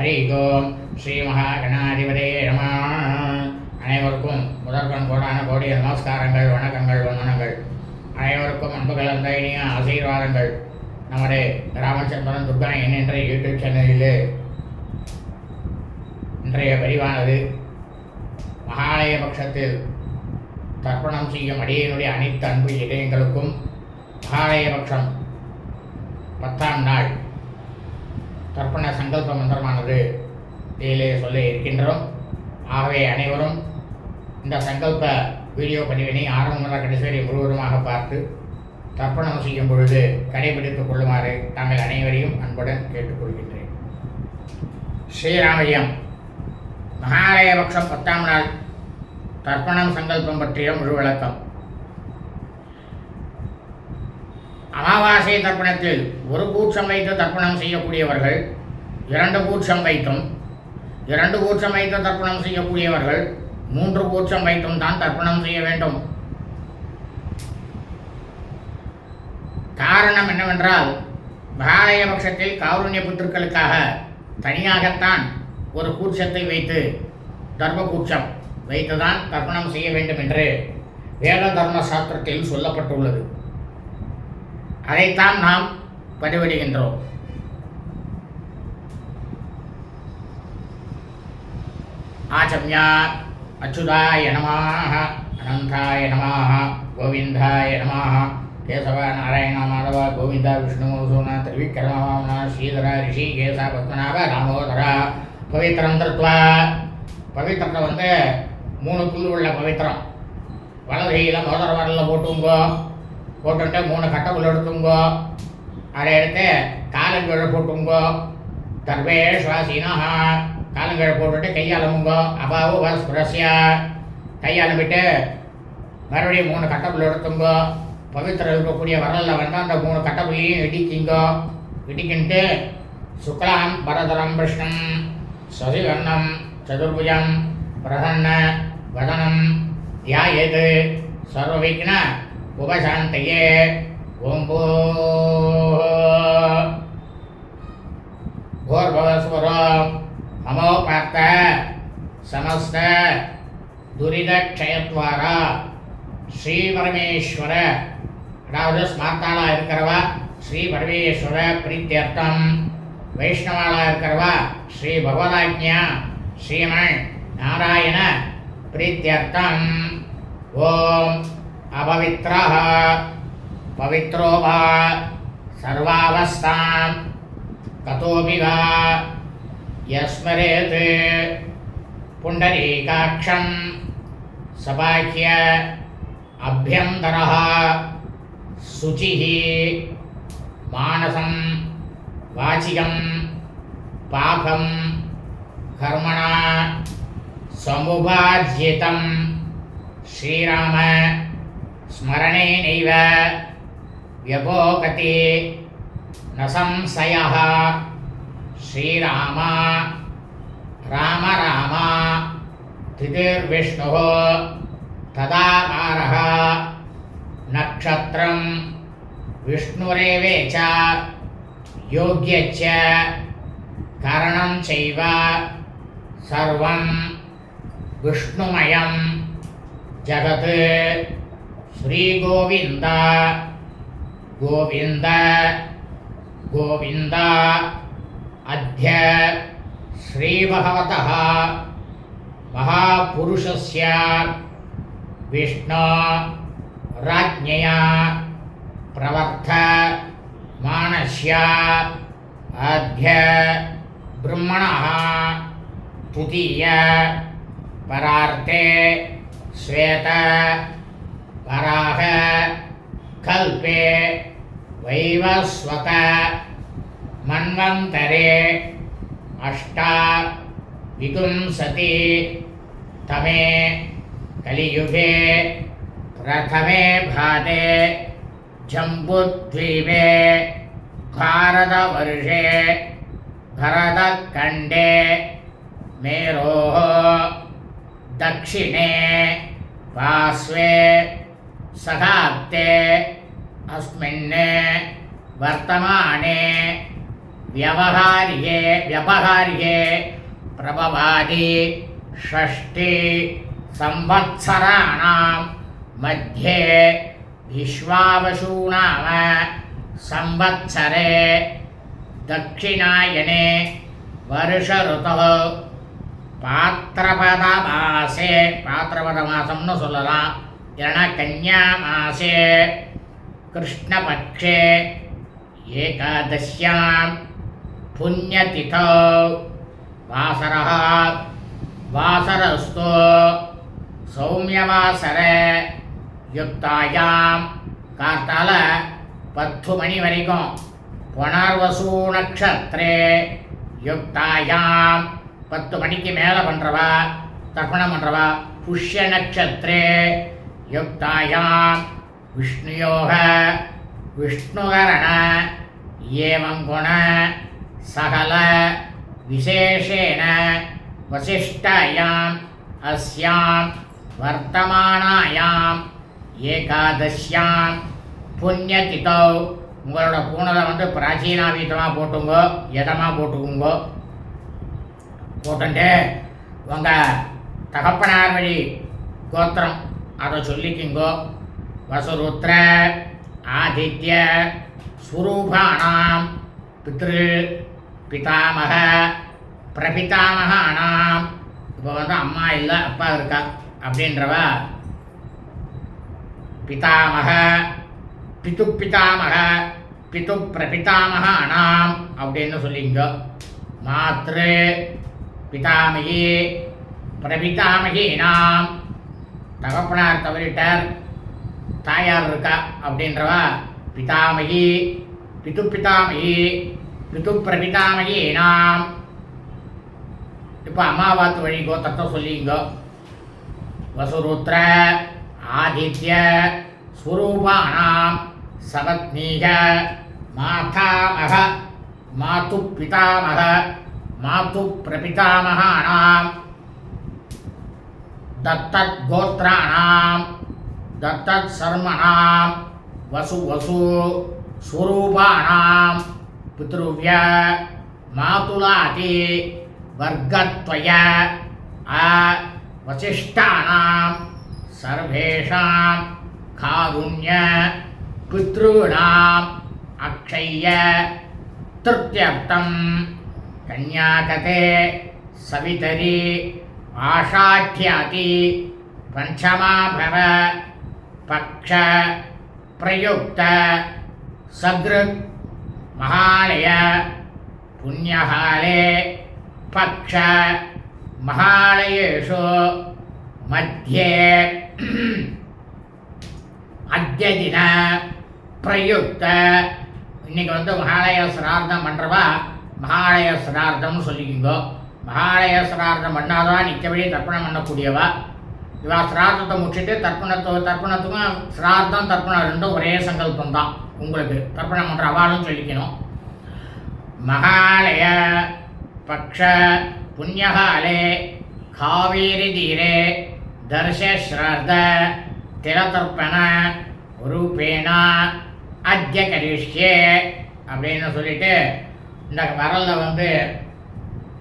ஹரி ஓம் ஸ்ரீ மகாகணாதிபதே நம அனைவருக்கும் முதற்கண் கோடான கோடிய நமஸ்காரங்கள் வணக்கங்கள் வந்தனங்கள்। அனைவருக்கும் அன்பு கலந்த இனிய ஆசீர்வாதங்கள். நமது ராமச்சந்திரன் துர்கா என்ற யூடியூப் சேனலிலே இன்றைய பதிவானது மகாலய பட்சத்தில் தர்ப்பணம் செய்யும் அடியனுடைய அனைத்து அன்பு இதயங்களுக்கும் மகாலய பட்சம் பத்தாம் நாள் தர்ப்பண சங்கல்ப மந்திரமானது இதிலே சொல்ல இருக்கின்றோம். ஆகவே அனைவரும் இந்த சங்கல்ப வீடியோ பதிவினை ஆரம்ப முதல் கடைசி வரை முழுவதுமாக பார்த்து தர்ப்பணம் செய்யும் பொழுது கடைபிடித்துக் கொள்ளுமாறு தாங்கள் அனைவரையும் அன்புடன் கேட்டுக்கொள்கின்றேன். ஸ்ரீராமஜியம். மகாலயபக்ஷம் பத்தாம் நாள் தர்ப்பணம் சங்கல்பம் பற்றிய முழு விளக்கம் அமாவாசை தர்ப்பணத்தில் ஒரு கூச்சம் வைத்து தர்ப்பணம் செய்யக்கூடியவர்கள் இரண்டு கூச்சம் வைத்தும் இரண்டு கூச்சம் வைத்து தர்ப்பணம் செய்யக்கூடியவர்கள் மூன்று கூச்சம் வைத்தும் தான் தர்ப்பணம் செய்ய வேண்டும். காரணம் என்னவென்றால் மகாலய பட்சத்தில் காருண்ய புத்திருக்களுக்காக தனியாகத்தான் ஒரு கூச்சத்தை வைத்து தர்ம கூச்சம் வைத்துதான் தர்ப்பணம் செய்ய வேண்டும் என்று வேத தர்ம சாஸ்திரத்தில் சொல்லப்பட்டுள்ளது. அதைத்தான் நாம் பதிவிடுகின்றோம். ஆச்சம்யா அச்சுதாய நமாக அனந்தாய நமாக கோவிந்தாய நமாக கேசவ நாராயண மாதவ கோவிந்தா விஷ்ணு சோன திருவிக்கிரமனா ஸ்ரீதர ரிஷி கேச பத்மநாப ராமோதரா பவித்திரம் தருத்வா. பவித்திரத்தை வந்து மூணு புல் உள்ள பவித்திரம். வலது கையில் மோதர வரலில் போட்டுங்கோ. போட்டுட்டு மூணு கட்டங்கள் எடுத்துங்கோ. அதை எடுத்து காலங்கீழ போட்டுங்கோ. தர்வே சுவாசினா. காலங்கீழ போட்டுட்டு கையாளமுங்கோ அபாவு வஸ்புரஸ்ய கையாளமிட்டு மறுபடியும் மூணு கட்டங்கள் எடுத்துங்கோ. பவித்திரம் இருக்கக்கூடிய வரலில் வந்து அந்த மூணு கட்டப்புள்ளையும் இடிக்கிங்கோ. இடிக்கின்ட்டு சுக்லாம் பரதரம் விஷ்ணம் சசிகர்ணம் சதுர்புஜம் பிரசன்ன வதனம் யா தியாயது சர்வவிக்ன உபசாந்தையே. ஓம்போ. கோர்பவஸ்வரம் நமோ பார்த்த. சமஸ்த. துரிதக்ஷயத்வாரா. ஸ்ரீ பரமேஸ்வர அதாவது ஸ்மார்த்தாளாக இருக்கிறவா ஸ்ரீ பரமேஸ்வர பிரீத்தியர்த்தம். வைஷ்ணவாளாக இருக்கிறவா ஸ்ரீ பகவதாஜ்யா ஸ்ரீமன் நாராயண பிரீத்தியர்த்தம். ஓம். अपवित्रः। पवित्रो वा सर्वावस्थां कतोऽपि वा यस्मरेत्। पुण्डरीकाक्षं सबाह्य अभ्यन्तरः। शुचिः मानसं वाचिकं पापं कर्मणा समुपार्जितं श्रीराम। स्मरणेनैव व्यपोकति न संशयः। श्रीराम। राम राम। तिथिर्विष्णुः तदाकारः। नक्षत्रं विष्णुरेवे च। योग्यच्च। करणं चैव। सर्वं विष्णुमयं। जगत् श्रीगोविन्द गोविन्द गोविन्द अद्य श्रीभगवतः महापुरुषस्य विष्णु राज्ञया प्रवर्तमानस्य अद्य ब्रह्मणः तृतीय परार्थे श्वेत वराह कल्पे वैवस्वत मन्वन्तरे अष्टा विपुंसति तमे कलियुगे प्रथमे भाते जम्बुद्वीपे भारतवर्षे भरतखण्डे मेरोः दक्षिणे पार्श्वे सहाब्दे अस्मिन् वर्तमाने व्यवहार्ये व्यवहार्ये प्रभवादि षष्टि संवत्सराणां मध्ये विश्वावशूनाम संवत्सरे दक्षिणायने வருஷருத்தோ பாத்திரபத மாசே பாத்திரபத மாசம்னு சொல்லலாம் இல்லைன்னா கன்யா மாசே கிருஷ்ணபக்ஷே ஏகாதசியாம் புண்ணியதிதோ வாசரः வாசரஸ்து சௌமியவாசர யுக்தாயாம் காத்தால பத்து மணி வரைக்கும் புனர்வசூ நக்ஷத்ரே யுக்தாயாம் பத்து மணிக்கு மேலே பண்ணுறவா தர்ப்பணம் பண்ணுறவா புஷ்ய நட்சத்திரே யுக்தாயாம் விஷ்ணுயோக. விஷ்ணுகரண. ஏமங்குண. சகல. விசேஷேன. வசிஷ்டாயாம். அஸ்யாம். வர்த்தமானாயாம். ஏகாதசியாம் புண்ணியதிதோ. உங்களோட பூனலை வந்து பிராச்சீனாவீதமாக போட்டுங்கோ. எதமாக போட்டுக்குங்கோ. போட்டுட்டு உங்கள் தகப்பனார் வழி கோத்திரம். அதை சொல்லிக்கிங்கோ. வசுருத்ர ஆதித்ய ஸ்வரூபானாம் பித்ரு பிதாமக பிரபிதாமகானாம். இப்போ வந்து அம்மா இல்லை அப்பா இருக்கா? அப்படின்றவ பிதாமக பித்து பிதாமக பிது பிரபிதாமகானாம் அப்படின்னு சொல்லிங்க. மாத்ரு பிதாமகி பிரபிதாமகினாம் தகப்பனார் தவறிட்டார் தாயார் இருக்கா அப்படின்றவா? பிதாமகி பிது பிதாமகி பிது பிரபிதாமகி நாம் இப்போ அமாவாத்து வழி கோத்திரத்தை சொல்லிங்கோ. வசுருத்ர ஆதித்ய ஸ்வரூபானாம் சபத்னீக மாதாமக மாது பிதாமக மாது பிரபிதாமகானாம் தத்தத் கோத்திராணாம் தத்தத் சர்மணாம் வசு வசு ஸ்வரூபாணாம் பித்ருவிய மாதுலாதி வர்க்கத்வய வசிஷ்டானாம் சர்வேஷாம் காருண்ய பித்ருணாம் அக்ஷய திருப்தியர்த்தம் கன்யாகதே சவிதரி सवितरि आषाढ्याति पञ्चमाभव पक्ष प्रयुक्त सदृक् महालय पुण्यहाले पक्ष महालयेषु मध्ये அத்தியதின பிரயுக்த இன்னைக்கு வந்து மகாலய சிரார்த்தம் பண்ணுறவா மகாலய சிரார்த்தம்னு சொல்லிக்கிங்கோ மகாலய சிரார்த்தம் பண்ணாதான் நிற்கவே தர்ப்பணம் பண்ணக்கூடியவா? இவா சிரார்த்தத்தை முடிச்சுட்டு தர்ப்பணத்து தர்ப்பணத்துக்கும் சிரார்த்தம் தர்ப்பணம் ரெண்டும் ஒரே சங்கல்பம் தான் உங்களுக்கு தர்ப்பணம் பண்ணுற அவாலும் சொல்லிக்கணும். மகாலய பக்ஷ புண்ணியகாலே காவேரி தீரே தர்ஷஸ்ரார்த்த திலதர்ப்பண ரூபேண அத்திய கரிஷ்யே அப்படின்னு சொல்லிட்டு இந்த வரலில் வந்து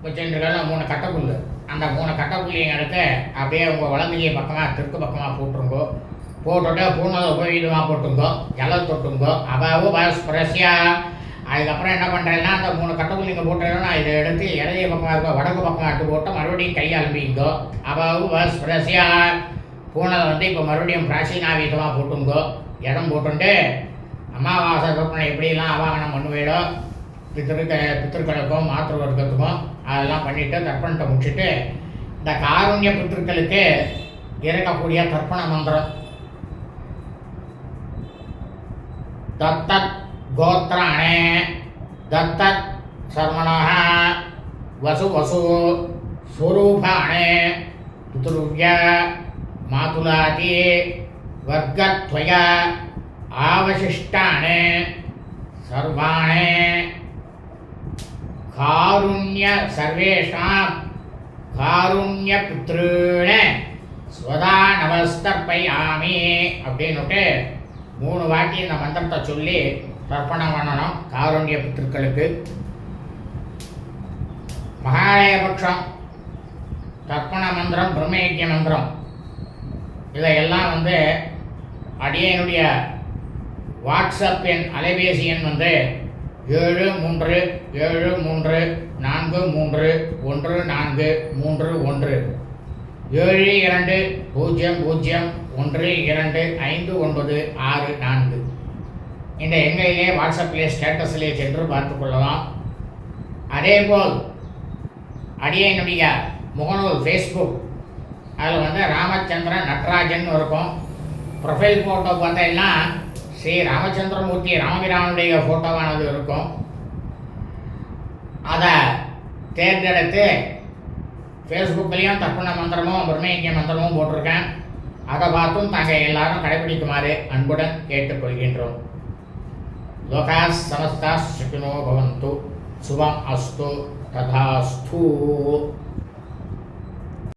வச்சுருக்கல மூணு கட்டைப்புல்லு அந்த மூணு கட்டைப்புள்ளியும் எடுத்து அப்படியே உங்கள் வலதுகையை பக்கமாக தெற்கு பக்கமாக போட்டுருங்கோ. போட்டுட்டு பூனலை உபயோகமாக போட்டுங்கோ. இலை தொட்டுங்கோ. அவாவு ஃப்ரெஷ்ஷாக அதுக்கப்புறம் என்ன பண்ணுறேன்னா அந்த மூணு கட்டைக்குள்ளிங்க போட்டுறேன்னா இதை எடுத்து இடது பக்கமாக இருக்கோ வடக்கு பக்கம் அட்டு போட்டு மறுபடியும் கை அலம்பிங்கோ. பஸ் ஃப்ரெஷ்ஷாக பூனலை வந்து இப்போ மறுபடியும் பிராச்சீனாவீதமாக போட்டுங்கோ. இடம் போட்டுட்டு அமாவாசை தோட்டம் எப்படிலாம் அவாகனம் பண்ணுவேடோ பித்திருக்க பித்திருக்களுக்கும் மாத்திரு வர்க்கத்துக்கும் அதெல்லாம் பண்ணிவிட்டு தர்ப்பணத்தை முடிச்சுட்டு இந்த காருண்ய பித்திருக்களுக்கு இருக்கக்கூடிய தர்ப்பண மந்திரம் தத்தத் கோத்திராணே தத்தத் சர்மணः वसु वसु स्वरूपाणे पितृव्य मातुलाति वर्गत्वय आवशिष्टानि सर्वाणि காருண்ய சர்வேஷாம். காருண்யபுத்திரேன ஸ்வதா நமஸ்தர்ப்பயாமி அப்படின்னுட்டு மூணு வாட்டி இந்த மந்திரத்தை சொல்லி தர்ப்பணம் பண்ணணும் காருண்ய புத்திருக்களுக்கு மகாலயபக்ஷம் தர்ப்பண மந்திரம் பிரம்மயஜ்ய மந்திரம் இதையெல்லாம் வந்து அடியனுடைய வாட்ஸ்அப் எண் அலைபேசி எண் வந்து ஏழு மூன்று ஏழு மூன்று நான்கு மூன்று ஒன்று நான்கு மூன்று ஒன்று. ஏழு இரண்டு பூஜ்ஜியம் பூஜ்ஜியம் ஒன்று இரண்டு ஐந்து ஒன்பது ஆறு நான்கு. இந்த எண்களிலே வாட்ஸ்அப்பிலே ஸ்டேட்டஸிலே சென்று பார்த்து கொள்ளலாம். அதேபோல் அடியனுடைய முகநூல் ஃபேஸ்புக் அதில் வந்து ராமச்சந்திரன் நட்ராஜன் இருக்கும் ப்ரொஃபைல் ஃபோட்டோ பார்த்தீங்கன்னா ஸ்ரீ ராமச்சந்திரமூர்த்தி ராமபிராமனுடைய ஃபோட்டோவானது இருக்கும். அதை தேர்ந்தெடுத்து ஃபேஸ்புக்லேயும் தர்ப்பண மந்திரமும் பிரம்மயக்கிய மந்திரமும் போட்டிருக்கேன். அதை பார்த்தும் தாங்கள் எல்லாரும் கடைபிடிக்குமாறு அன்புடன் கேட்டுக்கொள்கின்றோம். லோகா சமஸ்தா சுகினோ பவந்து. சுபம் அஸ்து ததாஸ்து.